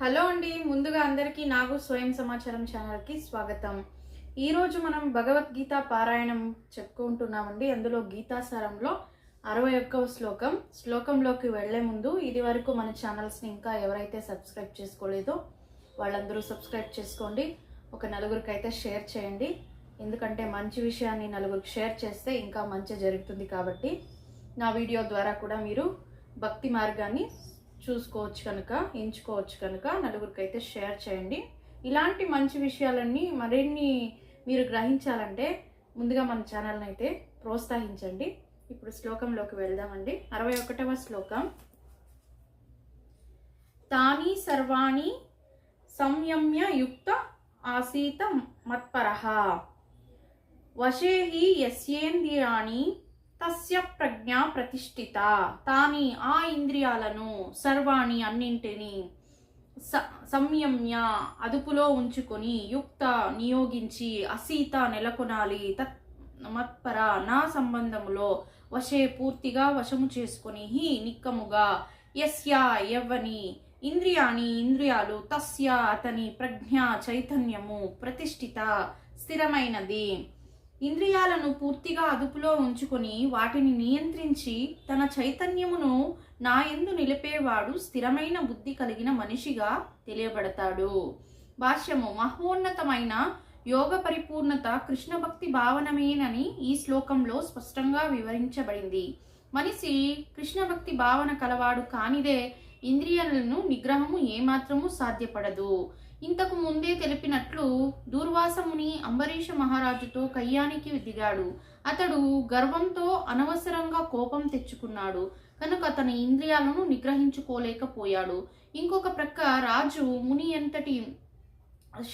Hello అండి ముందుగా అందరికీ నాగు స్వయం సమాచారం ఛానల్కి స్వాగతం. ఈరోజు మనం భగవద్గీత పారాయణం చెప్పుకుంటున్నామండి. అందులో గీతాసారంలో అరవై ఒక్కవ శ్లోకం. శ్లోకంలోకి వెళ్ళే ముందు ఇది వరకు మన ఛానల్స్ని ఇంకా ఎవరైతే సబ్స్క్రైబ్ చేసుకోలేదో వాళ్ళందరూ సబ్స్క్రైబ్ చేసుకోండి. ఒక నలుగురికి అయితే షేర్ చేయండి. ఎందుకంటే మంచి విషయాన్ని నలుగురికి షేర్ చేస్తే ఇంకా మంచి జరుగుతుంది కాబట్టి నా వీడియో ద్వారా కూడా మీరు భక్తి మార్గాన్ని చూసుకోవచ్చు కనుక ఎంచుకోవచ్చు కనుక నలుగురికి అయితే షేర్ చేయండి. ఇలాంటి మంచి విషయాలన్నీ మరిన్ని మీరు గ్రహించాలంటే ముందుగా మన ఛానల్ని అయితే ప్రోత్సహించండి. ఇప్పుడు శ్లోకంలోకి వెళ్దామండి. అరవై ఒకటవ శ్లోకం. తాని సర్వాణి సంయమ్య యుక్త ఆసీత మత్పర. వశే హి యస్యేంద్రియాణి తస్య ప్రజ్ఞ ప్రతిష్ఠిత. తాని ఆ ఇంద్రియాలను సర్వాణి అన్నింటిని స సంయమ్య అదుపులో ఉంచుకొని యుక్త నియోగించి అసీత నెలకొనాలి. తత్ మత్పర నా సంబంధములో వశే పూర్తిగా వశము చేసుకుని హి నిక్కముగా యస్య యవ్వని ఇంద్రియాని ఇంద్రియాలు తస్య అతని ప్రజ్ఞ చైతన్యము ప్రతిష్ఠిత స్థిరమైనది. ఇంద్రియాలను పూర్తిగా అదుపులో ఉంచుకొని వాటిని నియంత్రించి తన చైతన్యమును నా ఎందు నిలిపేవాడు స్థిరమైన బుద్ధి కలిగిన మనిషిగా తెలియబడతాడు. భాష్యము మహోన్నతమైన యోగ పరిపూర్ణత కృష్ణ భక్తి భావనమేనని ఈ శ్లోకంలో స్పష్టంగా వివరించబడింది. మనిషి కృష్ణ భక్తి భావన కలవాడు కానిదే ఇంద్రియాలను నిగ్రహము ఏమాత్రము సాధ్యపడదు. ఇంతకు ముందే తెలిపినట్లు దూర్వాసముని అంబరీష మహారాజుతో కయ్యానికి దిగాడు. అతడు గర్వంతో అనవసరంగా కోపం తెచ్చుకున్నాడు. కనుక తన ఇంద్రియాలను నిగ్రహించుకోలేకపోయాడు. ఇంకొక ప్రక్క రాజు ముని ఎంతటి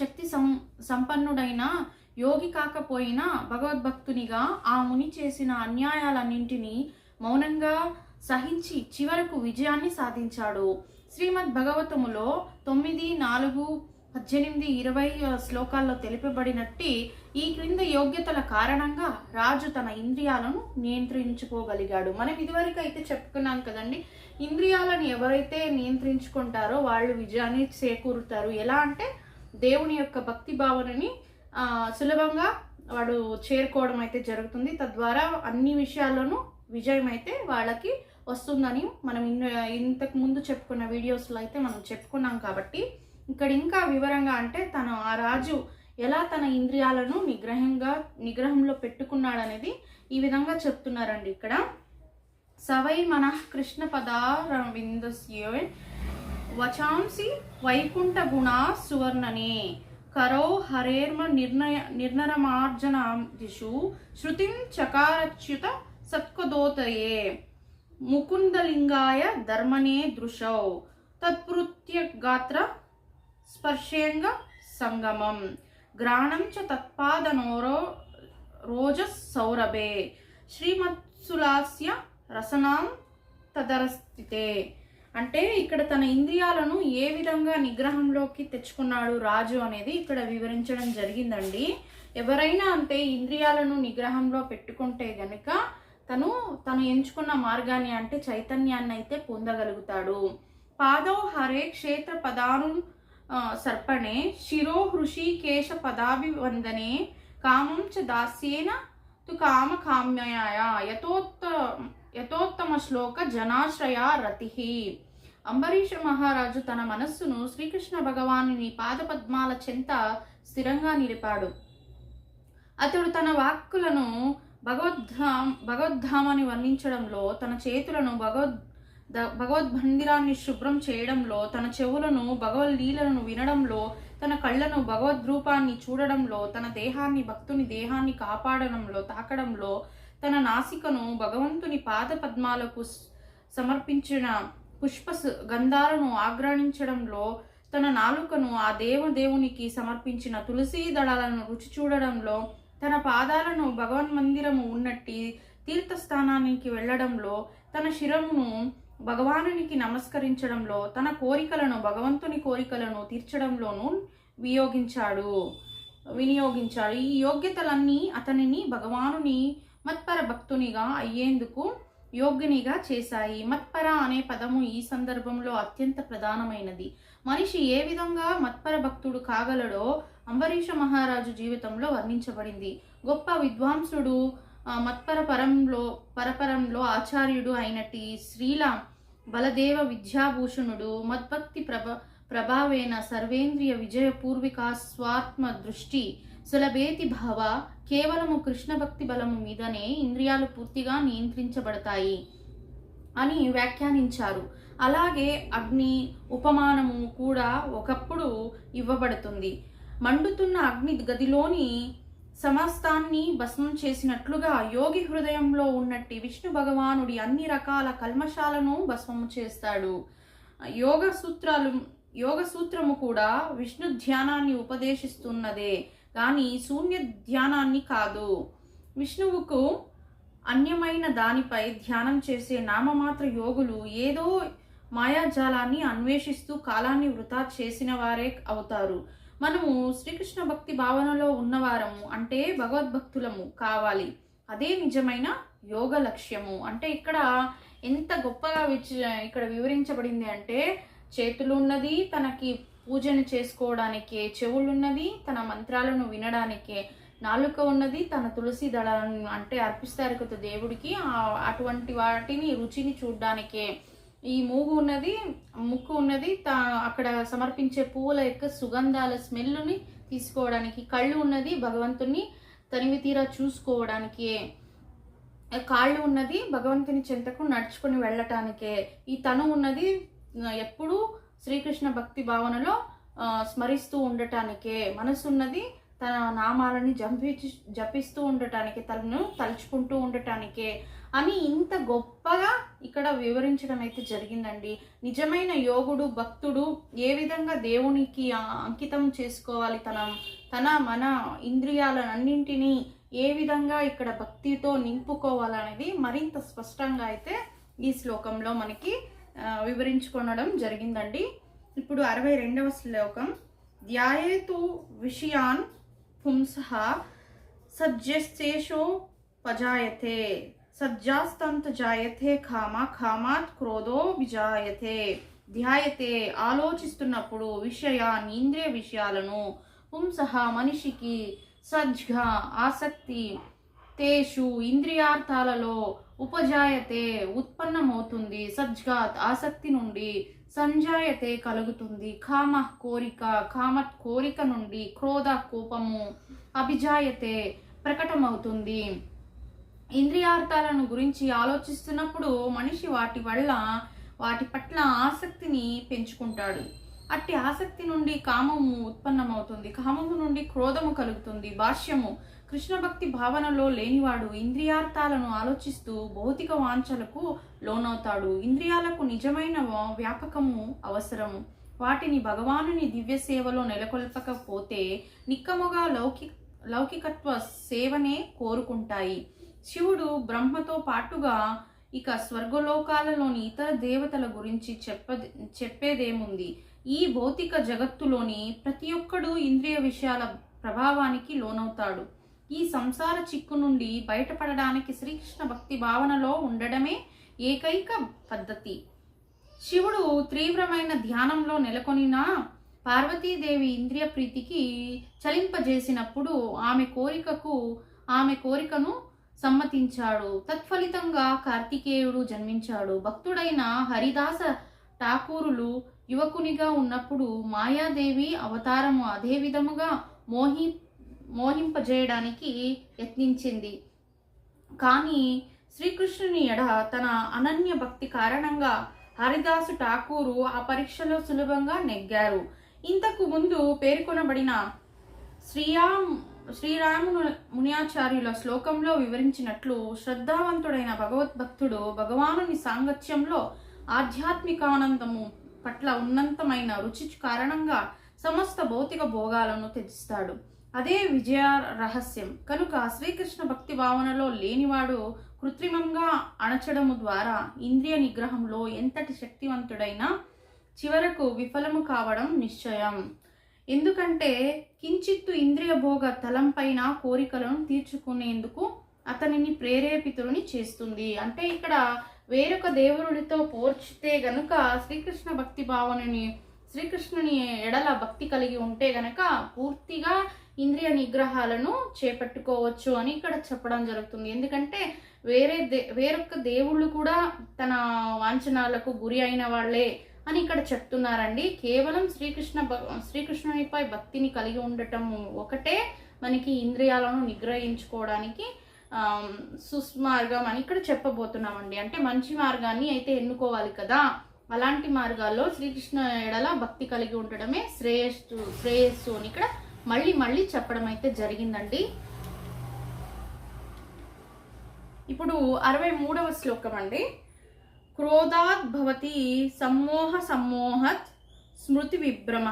శక్తి సం సంపన్నుడైన యోగి కాకపోయినా భగవద్భక్తునిగా ఆ ముని చేసిన అన్యాయాలన్నింటినీ మౌనంగా సహించి చివరకు విజయాన్ని సాధించాడు. శ్రీమద్ భగవతములో తొమ్మిది నాలుగు పద్దెనిమిది ఇరవై శ్లోకాల్లో తెలిపబడినట్టి ఈ క్రింద యోగ్యతల కారణంగా రాజు తన ఇంద్రియాలను నియంత్రించుకోగలిగాడు. మనం ఇదివరకు అయితే చెప్పుకున్నాం కదండి ఇంద్రియాలను ఎవరైతే నియంత్రించుకుంటారో వాళ్ళు విజయాన్ని చేకూరుతారు. ఎలా అంటే దేవుని యొక్క భక్తి భావనని సులభంగా వాడు చేరుకోవడం అయితే జరుగుతుంది. తద్వారా అన్ని విషయాల్లోనూ విజయం అయితే వాళ్ళకి వస్తుందని మనం ఇంతకు ముందు చెప్పుకున్న వీడియోస్లో అయితే మనం చెప్పుకున్నాం కాబట్టి ఇక్కడ ఇంకా వివరంగా అంటే తను ఆ రాజు ఎలా తన ఇంద్రియాలను నిగ్రహంగా నిగ్రహంలో పెట్టుకున్నాడనేది ఈ విధంగా చెప్తున్నారండి ఇక్కడ. సవై మన కృష్ణ పదారవిందస్యో వచాంసి వైకుంఠ గుణా సువర్ణనే కరో హరేర్మ నిర్ణయ నిర్నరమార్జన దిశు శృతిం చకారచ్యుత సత్కదోతయే ముకుందలింగాయ ధర్మనే దృశౌ తత్పృత్య గాత్ర స్పర్శేంగ సంగమం. గ్రాణం చ తత్పాదనోరో రోజస్ సౌరభే శ్రీమత్సులాస్య రసనాం తదరస్థితే. అంటే ఇక్కడ తన ఇంద్రియాలను ఏ విధంగా నిగ్రహంలోకి తెచ్చుకున్నాడు రాజు అనేది ఇక్కడ వివరించడం జరిగిందండి. ఎవరైనా అంటే ఇంద్రియాలను నిగ్రహంలో పెట్టుకుంటే గనుక తను తను ఎంచుకున్న మార్గాన్ని అంటే చైతన్యాన్ని అయితే పొందగలుగుతాడు. పాదౌ హరే క్షేత్ర పదాను సర్పణే శిరో హృషికేశ పదాభివందనే కామం చ దాస్యేన తు కామ కామ్యయాయ యథోత్త యథోత్తమ శ్లోక జనాశ్రయ రతి. అంబరీష మహారాజు తన మనస్సును శ్రీకృష్ణ భగవానుని పాదపద్మాల చెంత స్థిరంగా నిలిపాడు. అతడు తన వాక్కులను భగవద్ధామ్ భగవద్ధామని వర్ణించడంలో తన చేతులను భగవద్ ద- భగవద్బందిరాన్ని శుభ్రం చేయడంలో తన చెవులను భగవద్లీలను వినడంలో తన కళ్ళను భగవద్రూపాన్ని చూడడంలో తన దేహాన్ని భక్తుని దేహాన్ని కాపాడడంలో తాకడంలో తన నాసికను భగవంతుని పాద పద్మాలకు సమర్పించిన పుష్ప గంధాలను ఆగ్రాణించడంలో తన నాలుకను ఆ దేవదేవునికి సమర్పించిన తులసీ దళాలను రుచి చూడడంలో తన పాదాలను భగవన్ మందిరము ఉన్నట్టి తీర్థస్థానానికి వెళ్ళడంలో తన శిరమును భగవానునికి నమస్కరించడంలో తన కోరికలను భగవంతుని కోరికలను తీర్చడంలోనూ వియోగించాడు వినియోగించాడు. ఈ యోగ్యతలన్నీ అతనిని భగవానుని మత్పర భక్తునిగా అయ్యేందుకు యోగ్యునిగా చేశాయి. మత్పర అనే పదము ఈ సందర్భంలో అత్యంత ప్రధానమైనది. మనిషి ఏ విధంగా మత్పర భక్తుడు కాగలడో అంబరీష మహారాజు జీవితంలో వర్ణించబడింది. గొప్ప విద్వాంసుడు మత్పర పరంలో పరపరంలో ఆచార్యుడు అయినటి శ్రీల బలదేవ విద్యాభూషణుడు మద్భక్తి ప్రభ ప్రభావేన సర్వేంద్రియ విజయ పూర్విక స్వాత్మ దృష్టి సులభేతి భావ కేవలము కృష్ణ భక్తి బలము మీదనే ఇంద్రియాలు పూర్తిగా నియంత్రించబడతాయి అని వ్యాఖ్యానించారు. అలాగే అగ్ని ఉపమానము కూడా ఒకప్పుడు ఇవ్వబడుతుంది. మండుతున్న అగ్ని గదిలోని సమస్తాన్ని భస్మం చేసినట్లుగా యోగి హృదయంలో ఉన్నట్టి విష్ణు భగవానుడి అన్ని రకాల కల్మషాలను భస్మము చేస్తాడు. యోగ సూత్రాలు యోగ సూత్రము కూడా విష్ణు ధ్యానాన్ని ఉపదేశిస్తున్నదే కానీ శూన్య ధ్యానాన్ని కాదు. విష్ణువుకు అన్యమైన దానిపై ధ్యానం చేసే నామమాత్ర యోగులు ఏదో మాయాజాలాన్ని అన్వేషిస్తూ కాలాన్ని వృధా చేసిన వారే అవుతారు. మనము శ్రీకృష్ణ భక్తి భావనలో ఉన్నవారము అంటే భగవద్భక్తులము కావాలి. అదే నిజమైన యోగ లక్ష్యము. అంటే ఇక్కడ ఎంత గొప్పగా విచ ఇక్కడ వివరించబడింది అంటే చేతులు ఉన్నది తనకి పూజను చేసుకోవడానికే చెవులున్నది తన మంత్రాలను వినడానికే. నాలుక ఉన్నది తన తులసి దళాలను అంటే అర్పిస్తారు కదా దేవుడికి. అటువంటి వాటిని రుచిని చూడడానికే. ఈ మూగు ఉన్నది ముక్కు ఉన్నది తా అక్కడ సమర్పించే పువ్వుల యొక్క సుగంధాల స్మెల్ని తీసుకోవడానికి కళ్ళు ఉన్నది భగవంతుని తనివి తీరా చూసుకోవడానికి. కాళ్ళు ఉన్నది భగవంతుని చెంతకు నడుచుకొని వెళ్ళటానికే. ఈ తను ఉన్నది ఎప్పుడూ శ్రీకృష్ణ భక్తి భావనలో స్మరిస్తూ ఉండటానికే. మనసు ఉన్నది తన నామాలని జంపించి జపిస్తూ ఉండటానికి తనను తలుచుకుంటూ ఉండటానికే. అని ఇంత గొప్పగా ఇక్కడ వివరించడం అయితే జరిగిందండి. నిజమైన యోగుడు భక్తుడు ఏ విధంగా దేవునికి అంకితం చేసుకోవాలి? తన తన మన ఇంద్రియాలన్నింటినీ ఏ విధంగా ఇక్కడ భక్తితో నింపుకోవాలనేది మరింత స్పష్టంగా అయితే ఈ శ్లోకంలో మనకి ఆ, వివరించుకొనడం జరిగిందండి. ఇప్పుడు అరవై రెండవ శ్లోకం. ధ్యాయేతు విషయాన్ పుంస సజ్జస్తేషో పజాయతే. సజ్జాస్తంత జాయతే కామ ఖామాత్ క్రోధో విజాయతే. ధ్యాయతే ఆలోచిస్తున్నప్పుడు విషయాన్ని ఇంద్రియ విషయాలను పుంసహ మనిషికి సజ్గా ఆసక్తి తేషు ఇంద్రియార్థాలలో ఉపజాయతే ఉత్పన్నమవుతుంది సజ్గాత్ ఆసక్తి నుండి సంజాయతే కలుగుతుంది. కామ కోరిక కామత్ కోరిక నుండి క్రోధ కోపము అభిజాయతే ప్రకటమవుతుంది. ఇంద్రియార్థాలను గురించి ఆలోచిస్తున్నప్పుడు మనిషి వాటి వల్ల వాటి పట్ల ఆసక్తిని పెంచుకుంటాడు. అట్టి ఆసక్తి నుండి కామము ఉత్పన్నమవుతుంది. కామము నుండి క్రోధము కలుగుతుంది. భాష్యము కృష్ణ భక్తి భావనలో లేనివాడు ఇంద్రియార్థాలను ఆలోచిస్తూ భౌతిక వాంఛలకు లోనవుతాడు. ఇంద్రియాలకు నిజమైన వ్యాపకము అవసరము. వాటిని భగవానుని దివ్య సేవలో నెలకొల్పకపోతే నిక్కముగా లౌకి లౌకికత్వ సేవనే కోరుకుంటాయి. శివుడు బ్రహ్మతో పాటుగా ఇక స్వర్గలోకాలలోని ఇతర దేవతల గురించి చెప్ప చెప్పేదేముంది? ఈ భౌతిక జగత్తులోని ప్రతి ఒక్కడు ఇంద్రియ విషయాల ప్రభావానికి లోనవుతాడు. ఈ సంసార చిక్కు నుండి బయటపడడానికి శ్రీకృష్ణ భక్తి భావనలో ఉండడమే ఏకైక పద్ధతి. శివుడు తీవ్రమైన ధ్యానంలో నెలకొనిన పార్వతీదేవి ఇంద్రియ ప్రీతికి చలింపజేసినప్పుడు ఆమె కోరికకు ఆమె కోరికను సమ్మతించాడు. తత్ఫలితంగా కార్తికేయుడు జన్మించాడు. భక్తుడైన హరిదాస ఠాకూరులు యువకునిగా ఉన్నప్పుడు మాయాదేవి అవతారము అదే విధముగా మోహి మోహింపజేయడానికి యత్నించింది. కానీ శ్రీకృష్ణుని ఎడ తన అనన్య భక్తి కారణంగా హరిదాసు ఠాకూరు ఆ పరీక్షలో సులభంగా నెగ్గారు. ఇంతకు ముందు పేర్కొనబడిన శ్రీయామ్ శ్రీరామును మునియాచార్యుల శ్లోకంలో వివరించినట్లు శ్రద్ధావంతుడైన భగవద్భక్తుడు భగవానుని సాంగత్యంలో ఆధ్యాత్మికానందము పట్ల ఉన్నంతమైన రుచి కారణంగా సమస్త భౌతిక భోగాలను త్యజిస్తాడు. అదే విజయ రహస్యం. కనుక శ్రీకృష్ణ భక్తి భావనలో లేనివాడు కృత్రిమంగా అణచడము ద్వారా ఇంద్రియ నిగ్రహంలో ఎంతటి శక్తివంతుడైనా చివరకు విఫలము కావడం నిశ్చయం. ఎందుకంటే కించిత్తు ఇంద్రియ భోగ తలంపైన కోరికలను తీర్చుకునేందుకు అతనిని ప్రేరేపితులని చేస్తుంది. అంటే ఇక్కడ వేరొక దేవుడితో పోల్చితే గనుక శ్రీకృష్ణ భక్తి భావనని శ్రీకృష్ణుని ఎడల భక్తి కలిగి ఉంటే గనక పూర్తిగా ఇంద్రియ నిగ్రహాలను చేపట్టుకోవచ్చు అని ఇక్కడ చెప్పడం జరుగుతుంది. ఎందుకంటే వేరే దే వేరొక దేవుళ్ళు కూడా తన వాంఛనాలకు గురి అయిన వాళ్ళే. అని ఇక్కడ చెప్తున్నారండి. కేవలం శ్రీకృష్ణ శ్రీకృష్ణునిపై భక్తిని కలిగి ఉండటం ఒకటే. మనకి ఇంద్రియాలను నిగ్రహించుకోవడానికి సుస్మార్గం అని ఇక్కడ చెప్పబోతున్నామండి. అంటే మంచి మార్గాన్ని అయితే ఎన్నుకోవాలి కదా. అలాంటి మార్గాల్లో శ్రీకృష్ణ ఎడల భక్తి కలిగి ఉండడమే శ్రేయస్సు శ్రేయస్సు అని ఇక్కడ మళ్ళీ మళ్ళీ చెప్పడం అయితే జరిగిందండి. ఇప్పుడు అరవై మూడవ శ్లోకం అండి. క్రోధాత్ భవతి సమ్మోహ సమ్మోహత్ స్మృతి విభ్రమ.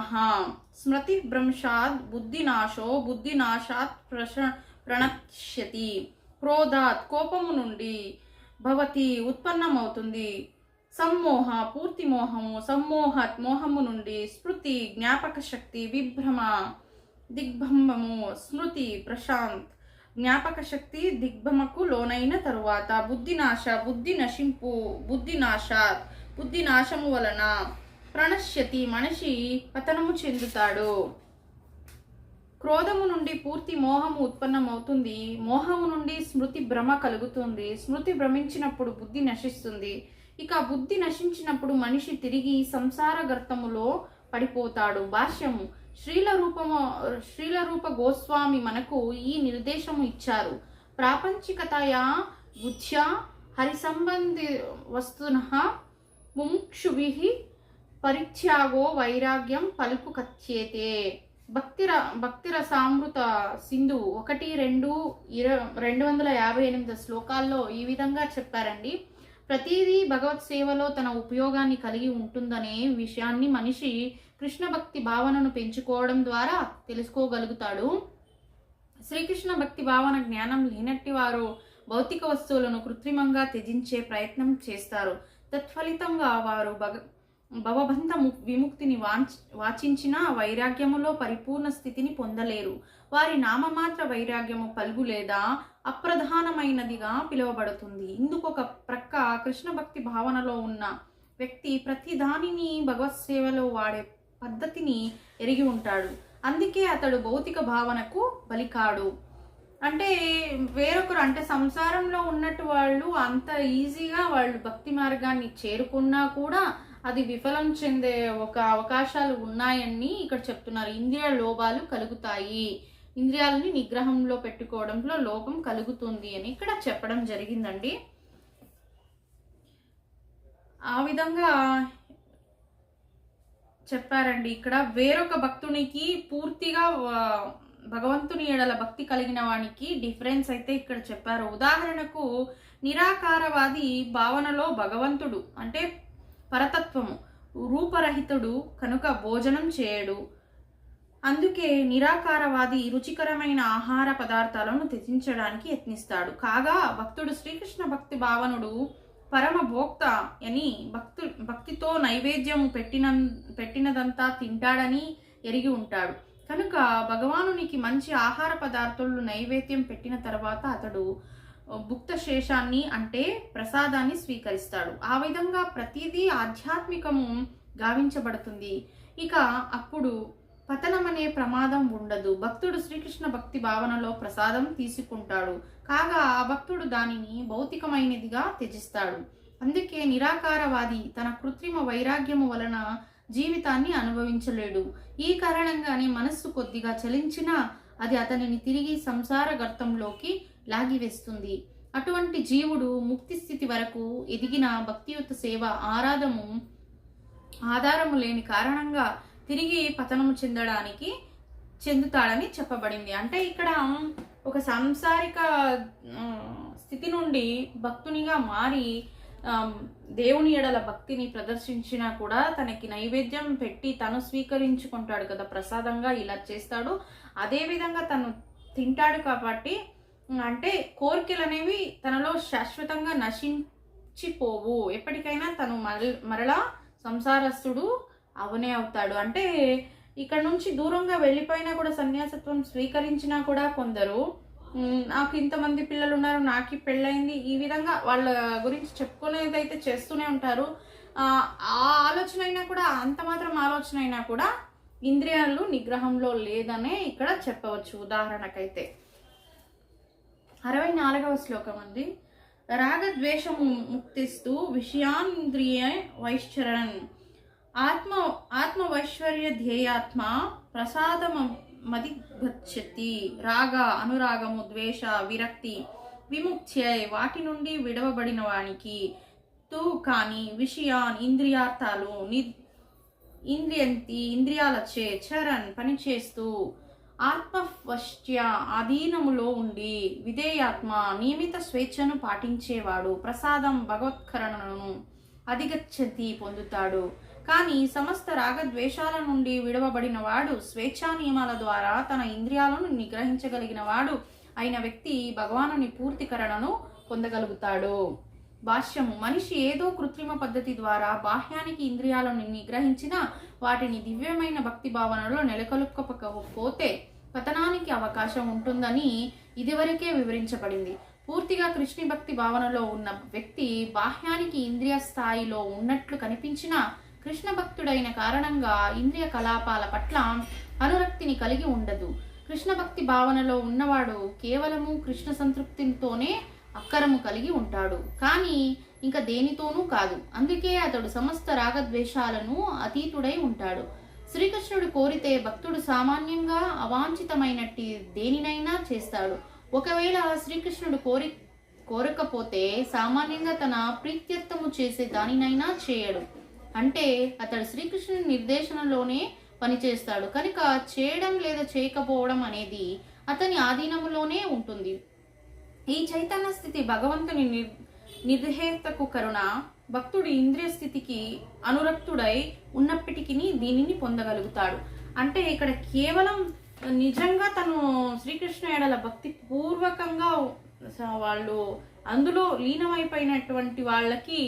స్మృతి భ్రంశాత్ బుద్ధినాశో బుద్ధినాశాత్ ప్రశ ప్రణశ్యతి. క్రోధాత్ కోపము నుండి భవతి ఉత్పన్నమవుతుంది. సమ్మోహ పూర్తి మోహము సమ్మోహత్ మోహము నుండి స్మృతి జ్ఞాపక శక్తి విభ్రమ. దిగ్భంబము స్మృతి ప్రశాంత్. జ్ఞాపక శక్తి దిగ్భమకు లోనైన తరువాత బుద్ధినాశ బుద్ధి నశింపు బుద్ధి నాశ బుద్ధి నాశము వలన ప్రణశ్యతి మనిషి పతనము చెందుతాడు. క్రోధము నుండి పూర్తి మోహము ఉత్పన్నమవుతుంది. మోహము నుండి స్మృతి భ్రమ కలుగుతుంది. స్మృతి భ్రమించినప్పుడు బుద్ధి నశిస్తుంది. ఇక బుద్ధి నశించినప్పుడు మనిషి తిరిగి సంసార గర్తములో పడిపోతాడు. భాష్యము శ్రీల రూపము శ్రీల రూప గోస్వామి మనకు ఈ నిర్దేశము ఇచ్చారు. ప్రాపంచికతయా బుద్ధ్యా హరి సంబంధి వస్తున ముముక్షుభి పరిత్యాగో వైరాగ్యం పలుపు కచ్చేతే భక్తిర భక్తిర సామృత సింధు ఒకటి రెండు ఇర రెండు వందల యాభై ఎనిమిది శ్లోకాల్లో ఈ విధంగా చెప్పారండి. ప్రతిదీ భగవత్ సేవలో తన ఉపయోగాన్ని కలిగి ఉంటుందనే విషయాన్ని మనిషి కృష్ణ భక్తి భావనను పెంచుకోవడం ద్వారా తెలుసుకోగలుగుతాడు. శ్రీకృష్ణ భక్తి భావన జ్ఞానం లేనట్టి వారు భౌతిక వస్తువులను కృత్రిమంగా త్యజించే ప్రయత్నం చేస్తారు. తత్ఫలితంగా వారు భగ భవబంధ ము- విముక్తిని వాంచ్ వాచించిన వైరాగ్యములో పరిపూర్ణ స్థితిని పొందలేరు. వారి నామమాత్ర వైరాగ్యము పలుగు లేదా అప్రధానమైనదిగా పిలువబడుతుంది. ఇందుకు ఒక ప్రక్క కృష్ణ భక్తి భావనలో ఉన్న వ్యక్తి ప్రతి దానిని భగవత్ సేవలో వాడే పద్ధతిని ఎరిగి ఉంటాడు. అందుకే అతడు భౌతిక భావనకు బలికాడు. అంటే వేరొకరు అంటే సంసారంలో ఉన్నట్టు వాళ్ళు అంత ఈజీగా వాళ్ళు భక్తి మార్గాన్ని చేరుకున్నా కూడా అది విఫలం చెందే ఒక అవకాశాలు ఉన్నాయని ఇక్కడ చెప్తున్నారు. ఇంద్రియ లోపాలు కలుగుతాయి. ఇంద్రియాలని నిగ్రహంలో పెట్టుకోవడంలో లోపం కలుగుతుంది అని ఇక్కడ చెప్పడం జరిగిందండి. ఆ విధంగా చెప్పారండి. ఇక్కడ వేరొక భక్తునికి పూర్తిగా భగవంతుని ఎడల భక్తి కలిగిన వానికి డిఫరెన్స్ అయితే ఇక్కడ చెప్పారు. ఉదాహరణకు నిరాకారవాది భావనలో భగవంతుడు అంటే పరతత్వము రూపరహితుడు కనుక భోజనం చేయడు. అందుకే నిరాకారవాది రుచికరమైన ఆహార పదార్థాలను త్యజించడానికి యత్నిస్తాడు. కాగా భక్తుడు శ్రీకృష్ణ భక్తి భావనుడు పరమ భోక్త అని భక్తు భక్తితో నైవేద్యం పెట్టిన పెట్టినదంతా తింటాడని ఎరిగి ఉంటాడు. కనుక భగవానునికి మంచి ఆహార పదార్థాలు నైవేద్యం పెట్టిన తర్వాత అతడు భుక్త శేషాన్ని అంటే ప్రసాదాన్ని స్వీకరిస్తాడు. ఆ విధంగా ప్రతిదీ ఆధ్యాత్మికము గావించబడుతుంది. ఇక అప్పుడు పతనం అనే ప్రమాదం ఉండదు. భక్తుడు శ్రీకృష్ణ భక్తి భావనలో ప్రసాదం తీసుకుంటాడు. కాగా ఆ భక్తుడు దానిని భౌతికమైనదిగా త్యజిస్తాడు. అందుకే నిరాకారవాది తన కృత్రిమ వైరాగ్యము వలన జీవితాన్ని అనుభవించలేడు. ఈ కారణంగానే మనస్సు కొద్దిగా చలించినా అది అతనిని తిరిగి సంసార గర్తంలోకి లాగివేస్తుంది. అటువంటి జీవుడు ముక్తి స్థితి వరకు ఎదిగిన భక్తియుత సేవ ఆరాధము ఆధారము లేని కారణంగా తిరిగి పతనము చెందడానికి చెందుతాడని చెప్పబడింది. అంటే ఇక్కడ ఒక సాంసారిక స్థితి నుండి భక్తునిగా మారి దేవుని ఎడల భక్తిని ప్రదర్శించినా కూడా తనకి నైవేద్యం పెట్టి తను స్వీకరించుకుంటాడు కదా ప్రసాదంగా ఇలా చేస్తాడు. అదేవిధంగా తను తింటాడు కాబట్టి అంటే కోరికలు అనేవి తనలో శాశ్వతంగా నశించిపోవు. ఎప్పటికైనా తను మర మరలా సంసారస్తుడు అవనే అవుతాడు. అంటే ఇక్కడ నుంచి దూరంగా వెళ్ళిపోయినా కూడా సన్యాసత్వం స్వీకరించినా కూడా కొందరు నాకు ఇంతమంది పిల్లలు ఉన్నారు నాకు పెళ్ళైంది ఈ విధంగా వాళ్ళ గురించి చెప్పుకునేది అయితే చేస్తూనే ఉంటారు. ఆ ఆలోచన అయినా కూడా అంత మాత్రం ఆలోచన అయినా కూడా ఇంద్రియాలు నిగ్రహంలో లేదనే ఇక్కడ చెప్పవచ్చు ఉదాహరణకైతే. అరవై నాలుగవ శ్లోకం అండి. రాగద్వేషము ముక్తిస్తూ విషయాంద్రియ వైశ్చరణ్ ఆత్మ ఆత్మవైశ్వర్య ధ్యేయాత్మ ప్రసాదమ గచ్చతి రాగ అనురాగము ద్వేష విరక్తి విముక్త్యై వాటి నుండి విడవబడిన వానికి తూ కాని విషయాన్ ఇంద్రియార్థాలు ని ఇంద్రియంతి ఇంద్రియాలచే చరణ్ పనిచేస్తూ ఆత్మవశ్య ఆధీనములో ఉండి విధేయాత్మ నియమిత స్వేచ్ఛను పాటించేవాడు. ప్రసాదం భగవత్కరణను అధిగచ్చతి పొందుతాడు. కానీ సమస్త రాగద్వేషాల నుండి విడవబడిన వాడు స్వేచ్ఛా నియమాల ద్వారా తన ఇంద్రియాలను నిగ్రహించగలిగిన వాడు అయిన వ్యక్తి భగవానుని పూర్తికరణను పొందగలుగుతాడు. భాష్యము మనిషి ఏదో కృత్రిమ పద్ధతి ద్వారా బాహ్యానికి ఇంద్రియాలను నిగ్రహించిన వాటిని దివ్యమైన భక్తి భావనలో నెలకొల్పకపోతే పతనానికి అవకాశం ఉంటుందని ఇదివరకే వివరించబడింది. పూర్తిగా కృష్ణ భక్తి భావనలో ఉన్న వ్యక్తి బాహ్యానికి ఇంద్రియ స్థాయిలో ఉన్నట్లు కనిపించినా కృష్ణ భక్తుడైన కారణంగా ఇంద్రియ కలాపాల పట్ల అనురక్తిని కలిగి ఉండదు. కృష్ణ భక్తి భావనలో ఉన్నవాడు కేవలము కృష్ణ సంతృప్తితోనే అక్కరము కలిగి ఉంటాడు. కానీ ఇంకా దేనితోనూ కాదు. అందుకే అతడు సమస్త రాగద్వేషాలను అతీతుడై ఉంటాడు. శ్రీకృష్ణుడు కోరితే భక్తుడు సామాన్యంగా అవాంఛితమైనట్టి దేనినైనా చేస్తాడు. ఒకవేళ శ్రీకృష్ణుడు కోరి కోరకపోతే సామాన్యంగా తన ప్రీత్యర్థము చేసే దానినైనా చేయడు. అంటే అతడు శ్రీకృష్ణుని నిర్దేశనలోనే పనిచేస్తాడు. కనుక చేయడం లేదా చేయకపోవడం అనేది అతని ఆధీనములోనే ఉంటుంది. ఈ చైతన్య స్థితి భగవంతుని నిర్ నిర్హేతకు కరుణ భక్తుడు ఇంద్రియ స్థితికి అనురక్తుడై ఉన్నప్పటికీ దీనిని పొందగలుగుతాడు. అంటే ఇక్కడ కేవలం నిజంగా తను శ్రీకృష్ణ ఎడల భక్తి పూర్వకంగా వాళ్ళు అందులో లీనమైపోయినటువంటి వాళ్ళకి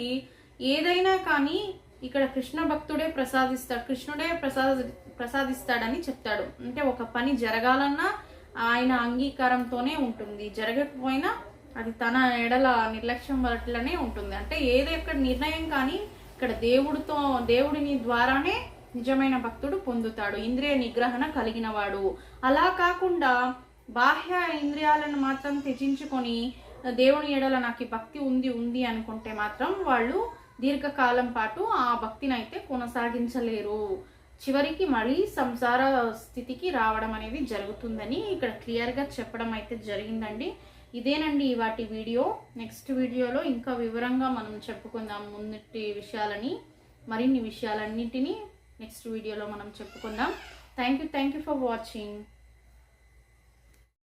ఏదైనా కానీ ఇక్కడ కృష్ణ భక్తుడే ప్రసాదిస్తాడు కృష్ణుడే ప్రసాద ప్రసాదిస్తాడని చెప్తాడు. అంటే ఒక పని జరగాలన్నా ఆయన అంగీకారంతోనే ఉంటుంది. జరగకపోయినా అది తన ఎడల నిర్లక్ష్యం వల్లనే ఉంటుంది. అంటే ఏదో ఇక్కడ నిర్ణయం కానీ ఇక్కడ దేవుడితో దేవుడిని ద్వారానే నిజమైన భక్తుడు పొందుతాడు. ఇంద్రియ నిగ్రహణ కలిగిన వాడు అలా కాకుండా బాహ్య ఇంద్రియాలను మాత్రం త్యజించుకొని దేవుని ఎడల నాకు భక్తి ఉంది ఉంది అనుకుంటే మాత్రం వాళ్ళు దీర్ఘకాలం పాటు ఆ భక్తిని అయితే కొనసాగించలేరు. చివరికి మళ్ళీ సంసార స్థితికి రావడం అనేది జరుగుతుందని ఇక్కడ క్లియర్గా చెప్పడం అయితే జరిగిందండి. ఇదేనండి వాటి వీడియో. నెక్స్ట్ వీడియోలో ఇంకా వివరంగా మనం చెప్పుకుందాం ముందటి విషయాలని మరిన్ని విషయాలన్నింటినీ నెక్స్ట్ వీడియోలో మనం చెప్పుకుందాం. Thank you thank you for watching.